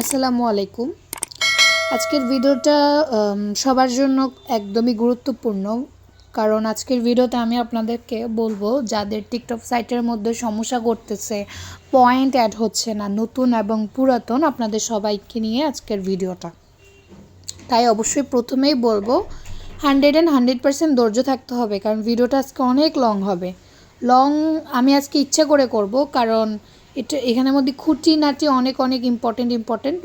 আসসালামু আলাইকুম। আজকের ভিডিওটা সবার জন্য একদমই গুরুত্বপূর্ণ। কারণ আজকের ভিডিওতে আমি আপনাদেরকে বলব, যাদের টিকটক সাইটের মধ্যে সমস্যা করতেছে পয়েন্ট অ্যাড হচ্ছে না, নতুন এবং পুরাতন, আপনাদের সবাইকে নিয়ে আজকের ভিডিওটা। তাই অবশ্যই প্রথমেই বলব হান্ড্রেড অ্যান্ড হান্ড্রেড পার্সেন্ট ধৈর্য থাকতে হবে, কারণ ভিডিওটা আজকে অনেক লং হবে। লং আমি আজকে ইচ্ছে করে করব, কারণ এটা এখানের মধ্যে খুঁটি নাটি অনেক অনেক ইম্পর্টেন্ট ইম্পর্টেন্ট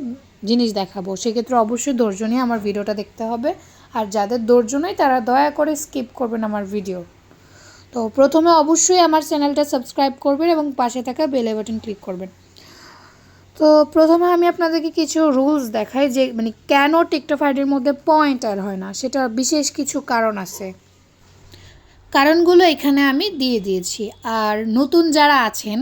জিনিস দেখাবো। সেক্ষেত্রে অবশ্যই ধৈর্য নিয়ে আমার ভিডিওটা দেখতে হবে। আর যাদের ধৈর্য নয় তারা দয়া করে স্কিপ করবেন আমার ভিডিও তো প্রথমে অবশ্যই আমার চ্যানেলটা সাবস্ক্রাইব করবেন এবং পাশে থাকা বেল বাটন ক্লিক করবেন। তো প্রথমে আমি আপনাদেরকে কিছু রুলস দেখাই যে মানে কেন টিকটক আইডির মধ্যে পয়েন্ট আর হয় না, সেটা বিশেষ কিছু কারণ আছে। কারণগুলো এখানে আমি দিয়ে দিয়েছি। আর নতুন যারা আছেন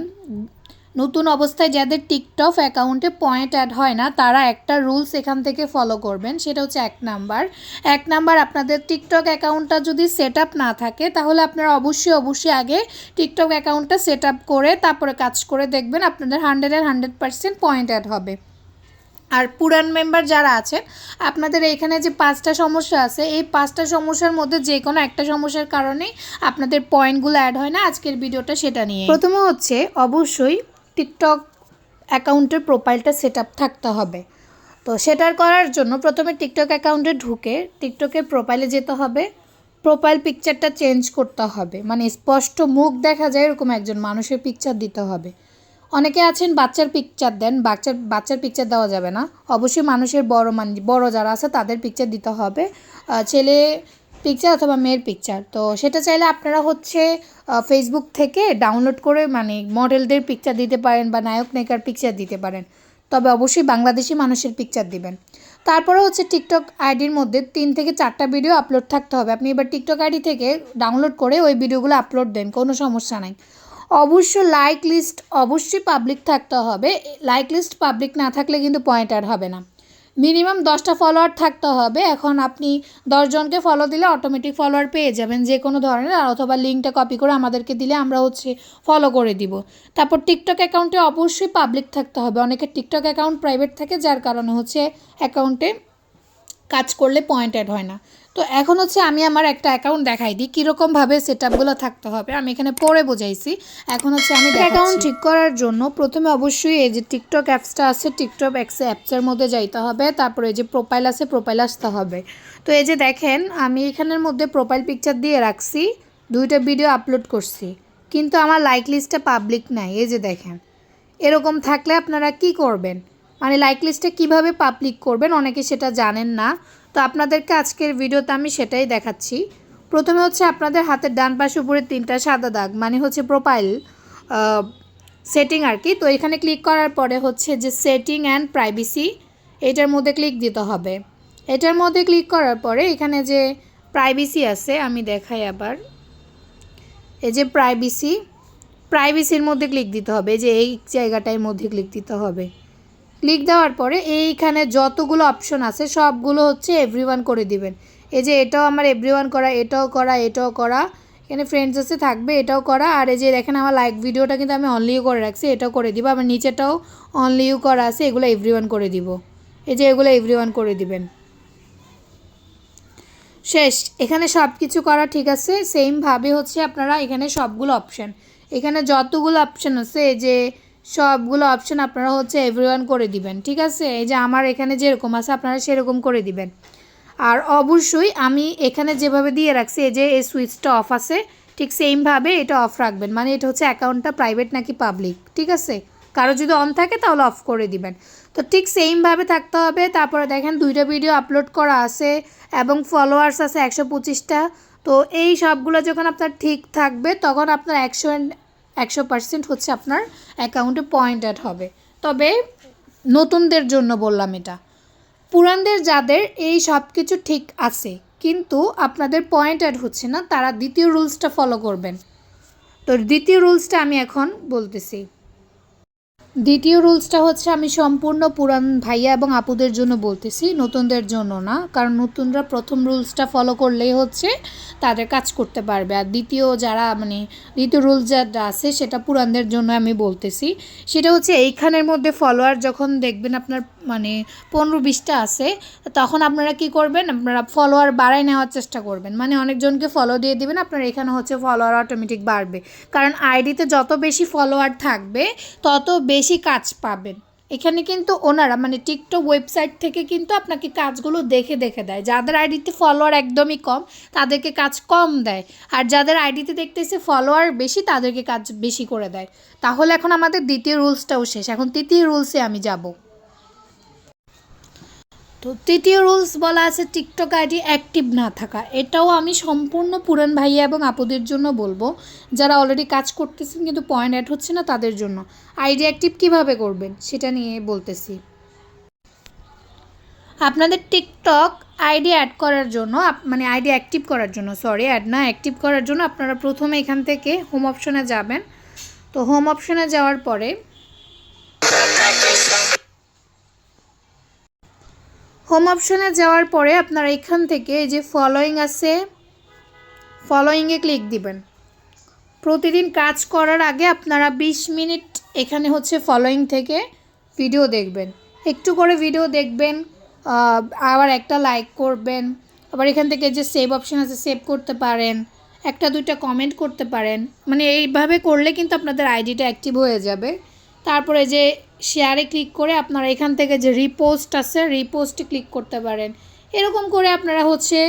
নতুন অবস্থায় যাদের টিকটক অ্যাকাউন্টে পয়েন্ট অ্যাড হয় না, তারা একটা রুলস এখান থেকে ফলো করবেন, সেটা হচ্ছে এক নাম্বার। এক নাম্বার, আপনাদের টিকটক অ্যাকাউন্টটা যদি সেট না থাকে, তাহলে আপনারা অবশ্যই অবশ্যই আগে টিকটক অ্যাকাউন্টটা সেট করে, তারপরে কাজ করে দেখবেন আপনাদের hundred and hundred percent point add হবে। আর পুরান মেম্বার যারা আছেন, আপনাদের এখানে যে পাঁচটা সমস্যা আছে, এই পাঁচটা সমস্যার মধ্যে যে কোনো একটা সমস্যার কারণেই আপনাদের পয়েন্টগুলো অ্যাড হয় না। আজকের ভিডিওটা সেটা নিয়ে। প্রথমে হচ্ছে, অবশ্যই টিকটক অ্যাকাউন্টের প্রোফাইলটা সেট আপ থাকতে হবে। তো সেটার করার জন্য প্রথমে টিকটক অ্যাকাউন্টে ঢুকে টিকটকের প্রোফাইলে যেতে হবে। প্রোফাইল পিকচারটা চেঞ্জ করতে হবে। মানে স্পষ্ট মুখ দেখা যায় এরকম একজন মানুষের পিকচার দিতে হবে। অনেকে আছেন বাচ্চার পিকচার দেন, বাচ্চার বাচ্চার পিকচার দেওয়া যাবে না। অবশ্যই মানুষের বড় মান, বড় যারা আছে তাদের পিকচার দিতে হবে। ছেলে পিকচার অথবা মেয়ের পিকচার তো সেটা চাইলে আপনারা হচ্ছে ফেসবুক থেকে ডাউনলোড করে মানে মডেলদের পিকচার দিতে পারেন বা নায়ক নায়িকার পিকচার দিতে পারেন। তবে অবশ্যই বাংলাদেশি মানুষের পিকচার দিবেন। তারপরে হচ্ছে টিকটক আইডির মধ্যে তিন থেকে চারটা ভিডিও আপলোড থাকতে হবে। আপনি এবার টিকটক আইডি থেকে ডাউনলোড করে ওই ভিডিওগুলো আপলোড দেন, কোনো সমস্যা নাই। অবশ্য লাইক লিস্ট অবশ্যই পাবলিক থাকতে হবে। লাইক লিস্ট পাবলিক না থাকলে কিন্তু পয়েন্ট আর হবে না। মিনিমাম দশটা ফলোয়ার থাকতে হবে। এখন আপনি দশজনকে ফলো দিলে অটোমেটিক ফলোয়ার পেয়ে যাবেন যে কোনো ধরনের অথবা লিঙ্কটা কপি করে আমাদেরকে দিলে আমরা হচ্ছে ফলো করে দিব। তারপর টিকটক অ্যাকাউন্টে অবশ্যই পাবলিক থাকতে হবে। অনেকে টিকটক অ্যাকাউন্ট প্রাইভেট থাকে, যার কারণে হচ্ছে অ্যাকাউন্টে কাজ করলে পয়েন্ট অ্যাড হয় না। তো এখন হচ্ছে আমি আমার একটা অ্যাকাউন্ট দেখাই দিই কীরকমভাবে সেট আপগুলো থাকতে হবে। আমি এখানে পরে বোঝাইছি। এখন হচ্ছে আমি অ্যাকাউন্ট ঠিক করার জন্য প্রথমে অবশ্যই এই যে টিকটক অ্যাপসটা আছে টিকটক অ্যাপস অ্যাপসের মধ্যে যাইতে হবে। তারপরে এই যে প্রোফাইল আছে প্রোফাইল আসতে হবে। তো এই যে দেখেন আমি এখানের মধ্যে প্রোফাইল পিকচার দিয়ে রাখছি দুইটা ভিডিও আপলোড করছি। কিন্তু আমার লাইক লিস্টটা পাবলিক নাই এই যে দেখেন। এরকম থাকলে আপনারা কি করবেন? মানে লাইক লিস্টে কীভাবে পাবলিক করবেন? অনেকে সেটা জানেন না। তো আপনাদেরকে আজকের ভিডিওতে আমি সেটাই দেখাচ্ছি। প্রথমে হচ্ছে আপনাদের হাতের ডান পাশে উপরে তিনটা সাদা দাগ মানে হচ্ছে প্রোফাইল সেটিং আর কি। তো এখানে ক্লিক করার পরে হচ্ছে যে সেটিং অ্যান্ড প্রাইভেসি এটার মধ্যে ক্লিক দিতে হবে। এটার মধ্যে ক্লিক করার পরে এখানে যে প্রাইভেসি আছে, আমি দেখাই আবার। এই যে প্রাইভেসি প্রাইভেসির মধ্যে ক্লিক দিতে হবে। যে এই জায়গাটার মধ্যে ক্লিক দিতে হবে। ক্লিক দেওয়ার পরে এইখানে যতগুলো অপশন আছে, সবগুলো হচ্ছে এভরিওয়ান করে দিবেন। এই যে এটাও আমার এভরিওয়ান করা, এটাও করা এটাও করা, এখানে ফ্রেন্ডস আছে, থাকবে, এটাও করা, আর এই যে দেখেন আমার লাইক ভিডিওটা কিন্তু আমি অনলিও করে রাখছি, এটাও করে দিব, আবার নিচেটাও অনলিও করা আছে, এগুলো এভরিওয়ান করে দিব। এই যে এগুলো এভরিওয়ান করে দিবেন। শেষ, এখানে সব কিছু করা ঠিক আছে সেমভাবে হচ্ছে আপনারা এখানে সবগুলো অপশান এখানে যতগুলো অপশান আছে যে সবগুলো অপশান আপনারা হচ্ছে এভরিওয়ান করে দিবেন, ঠিক আছে? এই যে আমার এখানে যেরকম আছে, আপনারা সেরকম করে দিবেন। আর অবশ্যই আমি এখানে যেভাবে দিয়ে রাখছি, এই যে এই সুইচটা অফ আছে, ঠিক সেমভাবে এটা অফ রাখবেন। মানে এটা হচ্ছে অ্যাকাউন্টটা প্রাইভেট নাকি পাবলিক ঠিক আছে? কারও যদি অন থাকে, তাহলে অফ করে দিবেন। তো ঠিক সেমভাবে থাকতে হবে। তারপরে দেখেন দুইটা ভিডিও আপলোড করা আছে এবং ফলোয়ার্স আছে একশো পঁচিশটা। তো এই সবগুলো যখন আপনার ঠিক থাকবে, তখন আপনার একশো একশো পার্সেন্ট হচ্ছে আপনার অ্যাকাউন্টে পয়েন্ট অ্যাড হবে। তবে নতুনদের জন্য বললাম এটা। পুরানদের যাদের এই সব কিছু ঠিক আছে, কিন্তু আপনাদের পয়েন্ট অ্যাড হচ্ছে না, তারা দ্বিতীয় রুলসটা ফলো করবেন। তো দ্বিতীয় রুলসটা আমি এখন বলতেছি। দ্বিতীয় রুলসটা হচ্ছে আমি সম্পূর্ণ পুরান ভাইয়া এবং আপুদের জন্য বলতেছি, নতুনদের জন্য না। কারণ নতুনরা প্রথম রুলসটা ফলো করলেই হচ্ছে তাদের কাজ করতে পারবে। আর দ্বিতীয় যারা মানে দ্বিতীয় রুলস যারা আছে সেটা পুরানদের জন্য আমি বলতেছি। সেটা হচ্ছে এইখানের মধ্যে ফলোয়ার যখন দেখবেন আপনার মানে পনেরো বিশটা আছে, তখন আপনারা কি করবেন? আপনারা ফলোয়ার বাড়ায় নেওয়ার চেষ্টা করবেন। মানে অনেকজনকে ফলো দিয়ে দিবেন, আপনার এখানে হচ্ছে ফলোয়ার অটোমেটিক বাড়বে। কারণ আইডিতে যত বেশি ফলোয়ার থাকবে, তত বেশি কাজ পাবেন। এখানে কিন্তু ওনারা মানে টিকটক ওয়েবসাইট থেকে কিন্তু আপনাকে কাজগুলো দেখে দেখে দেয়। যাদের আইডিতে ফলোয়ার একদমই কম, তাদেরকে কাজ কম দেয়। আর যাদের আইডিতে দেখতেছে ফলোয়ার বেশি, তাদেরকে কাজ বেশি করে দেয়। তাহলে এখন আমাদের দ্বিতীয় রুলসটাও শেষ। এখন তৃতীয় রুলসে আমি যাব। তো তৃতীয় রুলস বলা আছে, টিকটক আইডি অ্যাক্টিভ না থাকা। এটাও আমি সম্পূর্ণ পুরান ভাইয়া এবং আপুদের জন্য বলব। যারা অলরেডি কাজ করতেছেন কিন্তু পয়েন্ট অ্যাড হচ্ছে না তাদের জন্য। আইডি অ্যাক্টিভ কীভাবে করবেন সেটা নিয়ে বলতেছি। আপনাদের টিকটক আইডি অ্যাড করার জন্য মানে আইডি অ্যাক্টিভ করার জন্য সরি অ্যাড না অ্যাক্টিভ করার জন্য আপনারা প্রথমে এখান থেকে হোম অপশনে যাবেন। তো হোম অপশনে যাওয়ার পরে হোম অপশনে যাওয়ার পরে আপনারা এখান থেকে এই যে ফলোয়িং আছে ফলোয়িংয়ে ক্লিক দিবেন। প্রতিদিন কাজ করার আগে আপনারা 20 মিনিট এখানে হচ্ছে ফলোয়িং থেকে ভিডিও দেখবেন। একটু করে ভিডিও দেখবেন আবার একটা লাইক করবেন, আবার এখান থেকে যে সেভ অপশন আছে সেভ করতে পারেন, একটা দুইটা কমেন্ট করতে পারেন। মানে এইভাবে করলে কিন্তু আপনাদের আইডিটা অ্যাক্টিভ হয়ে যাবে। তারপরে যে শেয়ারে ক্লিক করে আপনারা এখান থেকে যে রিপোস্ট আছে রিপোস্টে ক্লিক করতে পারেন। এরকম করে আপনারা হচ্ছে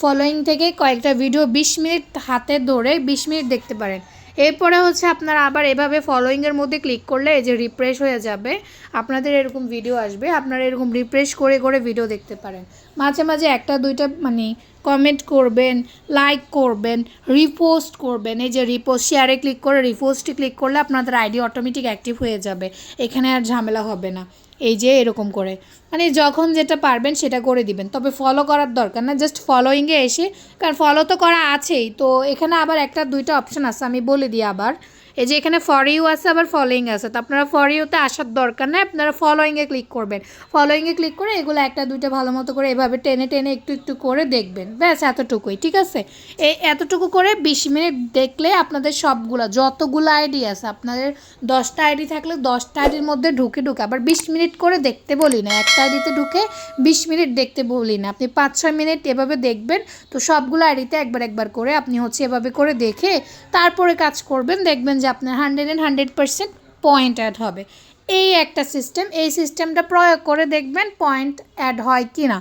ফলোয়িং থেকে কয়েকটা ভিডিও বিশ মিনিট হাতে ধরে বিশ মিনিট দেখতে পারেন। এরপরে হচ্ছে আপনারা আবার এভাবে ফলোয়িংয়ের মধ্যে ক্লিক করলে এই যে রিফ্রেশ হয়ে যাবে, আপনাদের এরকম ভিডিও আসবে। আপনারা এরকম রিফ্রেশ করে করে ভিডিও দেখতে পারেন। মাঝে মাঝে একটা, দুইটা মানে কমেন্ট করবেন লাইক করবেন রিপোস্ট করবেন। এই যে রিপোস্ট শেয়ারে ক্লিক করে রিপোস্টে ক্লিক করলে আপনাদের আইডি অটোমেটিক অ্যাক্টিভ হয়ে যাবে। এখানে আর ঝামেলা হবে না। এই যে এরকম করে। মানে যখন যেটা পারবেন সেটা করে দিবেন। তবে ফলো করার দরকার না জাস্ট ফলোয়িংয়ে এসে, কারণ ফলো তো করা আছেই। তো এখানে আবার একটা, দুইটা অপশান আছে, আমি বলে দিই আবার। এই যে এখানে ফর ইউ আছে, আবার ফলোয়িং আছে। তো আপনারা ফর ইউতে আসার দরকার নেই, আপনারা ফলোয়িংয়ে ক্লিক করবেন। ফলোয়িংয়ে ক্লিক করে এগুলো একটা দুইটা ভালো মতো করে এভাবে টেনে টেনে একটু একটু করে দেখবেন। ব্যাস, এতটুকুই, ঠিক আছে? এই এতটুকু করে বিশ মিনিট দেখলে আপনাদের সবগুলো, যতগুলো আইডি আছে, আপনাদের দশটা আইডি থাকলে দশটা আইডির মধ্যে ঢুকে ঢুকে, আবার বিশ মিনিট করে দেখতে বলি না, একটা আইডিতে ঢুকে বিশ মিনিট দেখতে বলি না। আপনি পাঁচ, ছয় মিনিট এভাবে দেখবেন, তো সবগুলো আইডিতে একবার একবার করে আপনি হচ্ছে এভাবে করে দেখে তারপরে কাজ করবেন, দেখবেন যে আপনার hundred and hundred percent point add হবে। এই একটা সিস্টেম এই সিস্টেমটা প্রয়োগ করে দেখবেন পয়েন্ট অ্যাড হয় কি না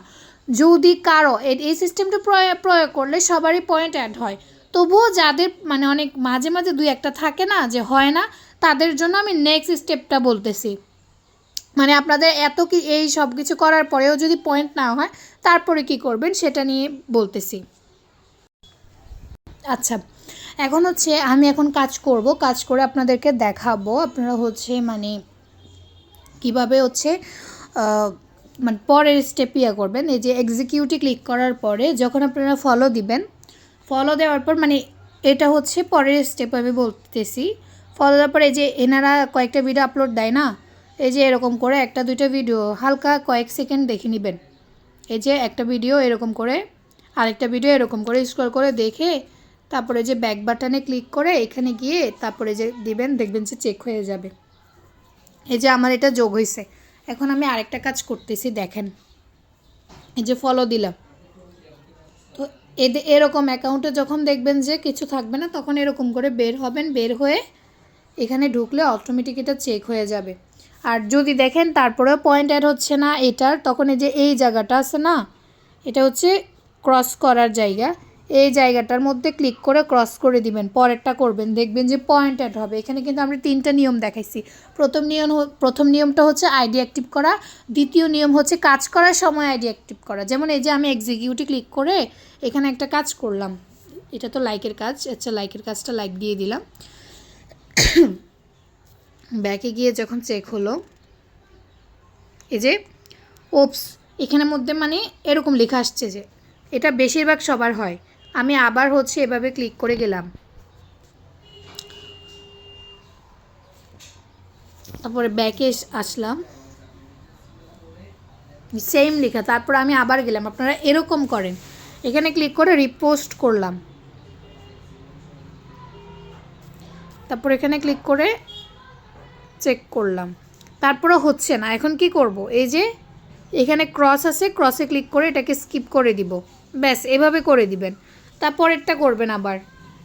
যদি কারও, এই সিস্টেমটা প্রয়োগ প্রয়োগ করলে সবারই পয়েন্ট অ্যাড হয়। তবুও যাদের মানে অনেক মাঝে মাঝে দুই একটা থাকে না যে হয় না, তাদের জন্য আমি নেক্সট স্টেপটা বলতেছি। মানে আপনাদের এত কি, এই সব কিছু করার পরেও যদি পয়েন্ট না হয়, তারপরে কি করবেন সেটা নিয়ে বলতেছি। আচ্ছা এখন হচ্ছে আমি এখন কাজ করব, কাজ করে আপনাদেরকে দেখাবো। আপনারা হচ্ছে মানে কীভাবে হচ্ছে মানে পরের স্টেপ ইয়ে করবেন। এই যে এক্সিকিউটে ক্লিক করার পরে যখন আপনারা ফলো দিবেন ফলো দেওয়ার পর মানে এটা হচ্ছে পরের স্টেপ আমি বলতেছি। ফলো দেওয়ার পর এই যে এনারা কয়েকটা ভিডিও আপলোড দেয় না, এই যে এরকম করে একটা দুইটা ভিডিও হালকা কয়েক সেকেন্ড দেখে নেবেন। এই যে একটা ভিডিও এরকম করে, আরেকটা ভিডিও এরকম করে স্ক্রল করে দেখে তারপরে যে ব্যাক বাটনে ক্লিক করে এখানে গিয়ে তারপরে যে দিবেন, দেখবেন যে চেক হয়ে যাবে। এই যে আমার এটা যোগ হয়েছে এখন আমি আরেকটা কাজ করতেছি, দেখেন। এই যে ফলো দিলাম। তো এদের এরকম অ্যাকাউন্টে যখন দেখবেন যে কিছু থাকবে না, তখন এরকম করে বের হবেন, বের হয়ে এখানে ঢুকলে অটোমেটিক এটা চেক হয়ে যাবে। আর যদি দেখেন তারপরেও পয়েন্ট অ্যাড হচ্ছে না, এটার, তখন এই যে এই জায়গাটা আছে না, এটা হচ্ছে ক্রস করার জায়গা। এই জায়গাটার মধ্যে ক্লিক করে ক্রস করে দিবেন, পরেরটা করবেন, দেখবেন যে পয়েন্ট অ্যাড হবে। এখানে কিন্তু আমরা তিনটা নিয়ম দেখাইছি। প্রথম নিয়ম প্রথম নিয়মটা হচ্ছে আইডি অ্যাক্টিভ করা, দ্বিতীয় নিয়ম হচ্ছে কাজ করার সময় আইডি অ্যাক্টিভ করা। যেমন এই যে আমি এক্সিকিউটে ক্লিক করে এখানে একটা কাজ করলাম। এটা তো লাইকের কাজ আচ্ছা লাইকের কাজটা লাইক দিয়ে দিলাম। ব্যাকে গিয়ে যখন চেক হলো, এই যে ওপস এখানের মধ্যে মানে এরকম লেখা আসছে যে, এটা বেশিরভাগ সবার হয়। আমি আবার হচ্ছে এভাবে ক্লিক করে গেলাম। তারপরে ব্যাকে আসলাম। সেম লেখা, তারপর আমি আবার গেলাম। আপনারা এরকম করেন। এখানে ক্লিক করে রিপোস্ট করলাম। তারপর এখানে ক্লিক করে চেক করলাম। তারপরে হচ্ছে না। এখন কি করব? এই যে এখানে ক্রস আছে ক্রসে ক্লিক করে এটাকে স্কিপ করে দিব। ব্যাস, এভাবে করে দিবেন। তারপরেরটা করবেন আবার।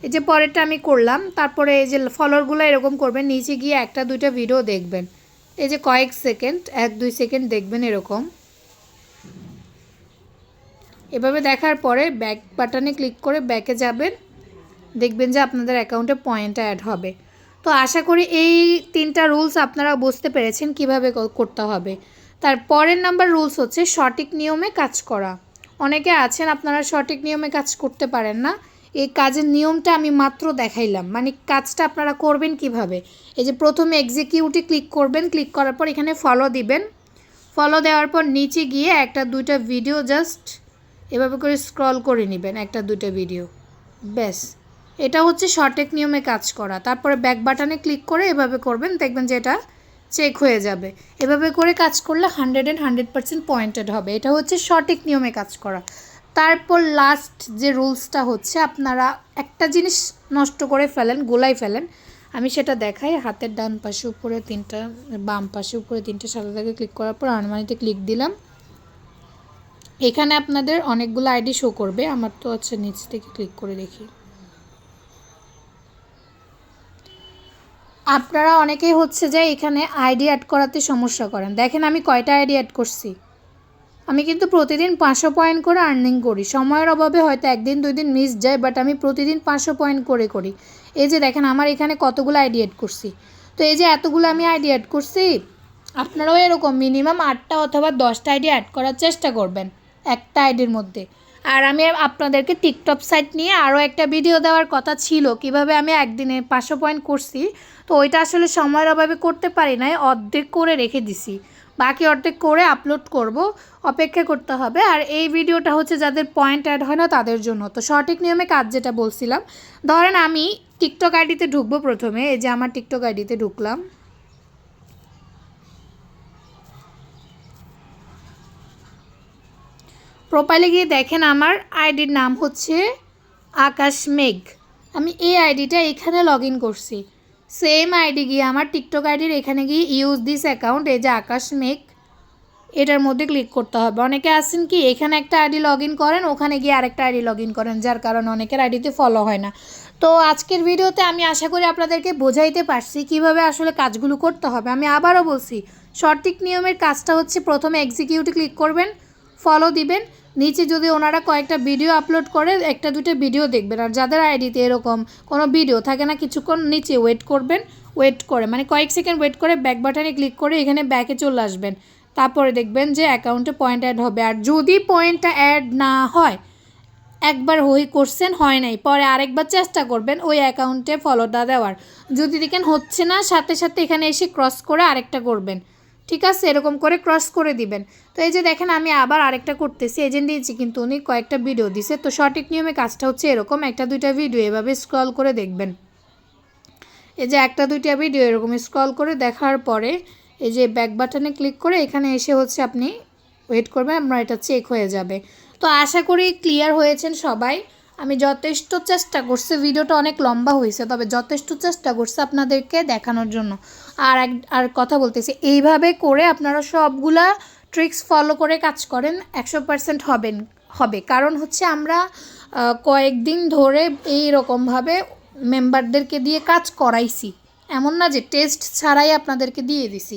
এই যে পরেরটা আমি করলাম, তারপরে এই যে ফলোয়ারগুলো এরকম করবেন, নিচে গিয়ে একটা, দুইটা ভিডিও দেখবেন। এই যে কয়েক সেকেন্ড এক, দুই সেকেন্ড দেখবেন এরকম। এভাবে দেখার পরে ব্যাক বাটনে ক্লিক করে ব্যাকে যাবেন, দেখবেন যে আপনাদের অ্যাকাউন্টে পয়েন্ট অ্যাড হবে। তো আশা করি এই তিনটা রুলস আপনারা বুঝতে পেরেছেন কীভাবে করতে হবে। তার পরের নাম্বার রুলস হচ্ছে সঠিক নিয়মে কাজ করা। অনেকে আছেন, আপনারা সঠিক নিয়মে কাজ করতে পারেন না। এই কাজের নিয়মটা আমি মাত্র দেখাইলাম। মানে কাজটা আপনারা করবেন কীভাবে? এই যে প্রথমে এক্সিকিউটে ক্লিক করবেন ক্লিক করার পর এখানে ফলো দিবেন। ফলো দেওয়ার পর নিচে গিয়ে একটা, দুইটা ভিডিও জাস্ট এভাবে করে স্ক্রল করে নেবেন, একটা, দুইটা ভিডিও ব্যাস। এটা হচ্ছে সঠিক নিয়মে কাজ করা। তারপরে ব্যাক বাটনে ক্লিক করে এভাবে করবেন, দেখবেন যে এটা চেক হয়ে যাবে। এভাবে করে কাজ করলে hundred and hundred percent pointed হবে। এটা হচ্ছে সঠিক নিয়মে কাজ করা। তারপর লাস্ট যে রুলসটা হচ্ছে, আপনারা একটা জিনিস নষ্ট করে ফেলেন গোলাই ফেলেন, আমি সেটা দেখাই। হাতের ডান পাশে, উপরে তিনটা, বাম পাশে, উপরে তিনটে, সাদা দাগে ক্লিক করার পর আনমানিতে ক্লিক দিলাম। এখানে আপনাদের অনেকগুলো আইডি শো করবে। আমার তো হচ্ছে নিচ থেকে ক্লিক করে দেখি। আপনারা অনেকেই হচ্ছে যে এখানে আইডি অ্যাড করাতে সমস্যা করেন। দেখেন আমি কয়টা আইডি অ্যাড করছি। আমি কিন্তু প্রতিদিন পাঁচশো পয়েন্ট করে আর্নিং করি। সময়ের অভাবে হয়তো একদিন, দুই দিন মিস যায় বাট আমি প্রতিদিন পাঁচশো পয়েন্ট করে করি। এই যে দেখেন, আমার এখানে কতগুলো আইডি অ্যাড করছি। তো এই যে এতগুলো আমি আইডি অ্যাড করছি, আপনারাও এরকম মিনিমাম আটটা অথবা দশটা আইডি অ্যাড করার চেষ্টা করবেন। একটা আইডির মধ্যে। আর আমি আপনাদেরকে টিকটক সাইট নিয়ে আরও একটা ভিডিও দেওয়ার কথা ছিল, কীভাবে আমি একদিনে পাঁচশো পয়েন্ট করছি। তো ওইটা আসলে সময়ের অভাবে করতে পারি নাই, অর্ধেক করে রেখে দিছি। বাকি অর্ধেক করে আপলোড করব, অপেক্ষা করতে হবে। আর এই ভিডিওটা হচ্ছে যাদের পয়েন্ট অ্যাড হয় না, তাদের জন্য। তো সঠিক নিয়মে কাজ যেটা বলছিলাম, ধরেন আমি টিকটক আইডিতে ঢুকবো প্রথমে, এই যে আমার টিকটক আইডিতে ঢুকলাম। প্রোফাইলে গিয়ে দেখেন আমার আইডির নাম হচ্ছে আকাশ মেঘ। আমি এই আইডিটা এখানে লগ ইন করছি সেম আইডি গিয়ে আমার টিকটক আইডির এখানে গিয়ে ইউজ দিস অ্যাকাউন্ট এই যে আকাশ মেঘ, এটার মধ্যে ক্লিক করতে হবে। অনেকে আছেন কি, এখানে একটা আইডি লগ ইন করেন, ওখানে গিয়ে আরেকটা আইডি লগ ইন করেন, যার কারণে অনেকের আইডিতে ফলো হয় না। তো আজকের ভিডিওতে আমি আশা করি আপনাদেরকে বোঝাইতে পারছি কীভাবে আসলে কাজগুলো করতে হবে। আমি আবারও বলছি, সঠিক নিয়মের কাজটা হচ্ছে প্রথমে এক্সিকিউটে ক্লিক করবেন। ফলো দিবেন। নিচে যদি ওনারা কয়েকটা ভিডিও আপলোড করে, একটা দুটো ভিডিও দেখবেন। আর যাদের আইডিতে এরকম কোনো ভিডিও থাকে না, কিছুক্ষণ নিচে ওয়েট করবেন। ওয়েট করে মানে কয়েক সেকেন্ড ওয়েট করে ব্যাক বাটনে ক্লিক করে এখানে ব্যাকে চলে আসবেন। তারপরে দেখবেন যে অ্যাকাউন্টে পয়েন্ট অ্যাড হবে। আর যদি পয়েন্টটা অ্যাড না হয়, একবার হই করছেন হয় নাই, পরে আরেকবার চেষ্টা করবেন ওই অ্যাকাউন্টে ফলোটা দেওয়ার। যদি দেখেন হচ্ছে না, সাথে সাথে এখানে এসে ক্রস করে আরেকটা করবেন। ঠিক আছে? এরকম করে ক্রস করে দিবেন। তো এই যে দেখেন, আমি আবার আরেকটা করতেছি। এজেন্ট দিয়েছি, কিন্তু উনি কয়েকটা ভিডিও দিছে। তো সঠিক নিয়মে কাজটা হচ্ছে এরকম। একটা, দুইটা ভিডিও এভাবে স্ক্রল করে দেখবেন। এই যে একটা, দুইটা ভিডিও এরকম স্ক্রল করে দেখার পরে এই যে ব্যাক বাটনে ক্লিক করে এখানে এসে হচ্ছে আপনি ওয়েট করবেন। আপনার এটা চেক হয়ে যাবে। তো আশা করি ক্লিয়ার হয়েছেন সবাই। আমি যথেষ্ট চেষ্টা করছি, ভিডিওটা অনেক লম্বা হয়েছে, তবে যথেষ্ট চেষ্টা করছি আপনাদেরকে দেখানোর জন্য। আর এক, আর কথা বলতেছি, এইভাবে করে আপনারা সবগুলা ট্রিক্স ফলো করে কাজ করেন, একশো পার্সেন্ট হবেন, হবে। কারণ হচ্ছে আমরা কয়েকদিন ধরে এই রকমভাবে মেম্বারদেরকে দিয়ে কাজ করাইছি। এমন না যে টেস্ট ছাড়াই আপনাদেরকে দিয়ে দিছি।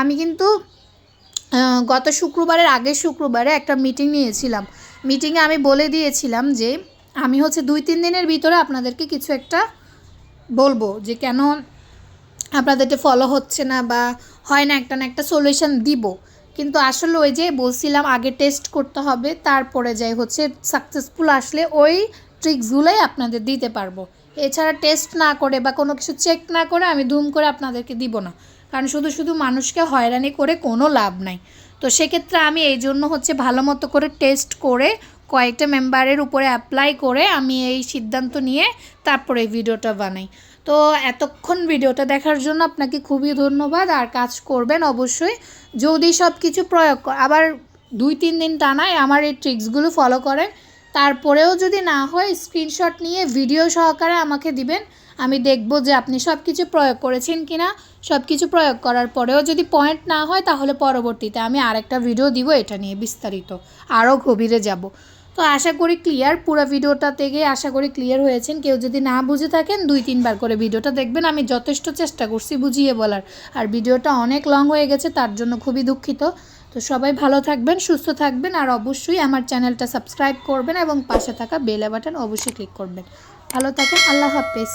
আমি কিন্তু গত শুক্রবারের আগের শুক্রবারে একটা মিটিং নিয়েছিলাম। মিটিংয়ে আমি বলে দিয়েছিলাম যে আমি হচ্ছে দুই, তিন দিনের ভিতরে আপনাদেরকে কিছু একটা বলব যে কেন আপনাদেরকে ফলো হচ্ছে না বা হয় না একটা না একটা সলিউশন দিব। কিন্তু আসলে ওই যে বলছিলাম আগে টেস্ট করতে হবে, তারপরে যাই হচ্ছে সাকসেসফুল আসলে ওই ট্রিক্সগুলোই আপনাদের দিতে পারব। এছাড়া টেস্ট না করে বা কোনো কিছু চেক না করে আমি ধুম করে আপনাদেরকে দিব না। কারণ শুধু শুধু মানুষকে হয়রানি করে কোনো লাভ নাই। তো সেক্ষেত্রে আমি এই জন্য হচ্ছে ভালো মতো করে টেস্ট করে কয়েকটা মেম্বারের উপরে অ্যাপ্লাই করে আমি এই সিদ্ধান্ত নিয়ে তারপরে ভিডিওটা বানাই। তো এতক্ষণ ভিডিওটা দেখার জন্য আপনাকে খুবই ধন্যবাদ। আর কাজ করবেন অবশ্যই। যদি সব কিছু প্রয়োগ আবার দুই, তিন দিন টানায় আমার এই ট্রিক্সগুলো ফলো করেন, তারপরেও যদি না হয় স্ক্রিনশট নিয়ে ভিডিও সহকারে আমাকে দিবেন। আমি দেখব যে আপনি সব কিছু প্রয়োগ করেছেন কি না সব কিছু প্রয়োগ করার পরেও যদি পয়েন্ট না হয়, তাহলে পরবর্তীতে আমি আরেকটা ভিডিও দিব, এটা নিয়ে বিস্তারিত। আরও গভীরে যাব। তো আশা করি ক্লিয়ার পুরো ভিডিওটা থেকে আশা করি ক্লিয়ার হয়েছেন। কেউ যদি না বুঝে থাকেন, দুই, তিনবার করে ভিডিওটা দেখবেন। আমি যথেষ্ট চেষ্টা করছি বুঝিয়ে বলার। আর ভিডিওটা অনেক লং হয়ে গেছে, তার জন্য খুবই দুঃখিত। তো সবাই ভালো থাকবেন, সুস্থ থাকবেন, আর অবশ্যই আমার চ্যানেলটা সাবস্ক্রাইব করবেন এবং পাশে থাকা বেল বাটন অবশ্যই ক্লিক করবেন। ভালো থাকেন, আল্লাহ হাফেজ।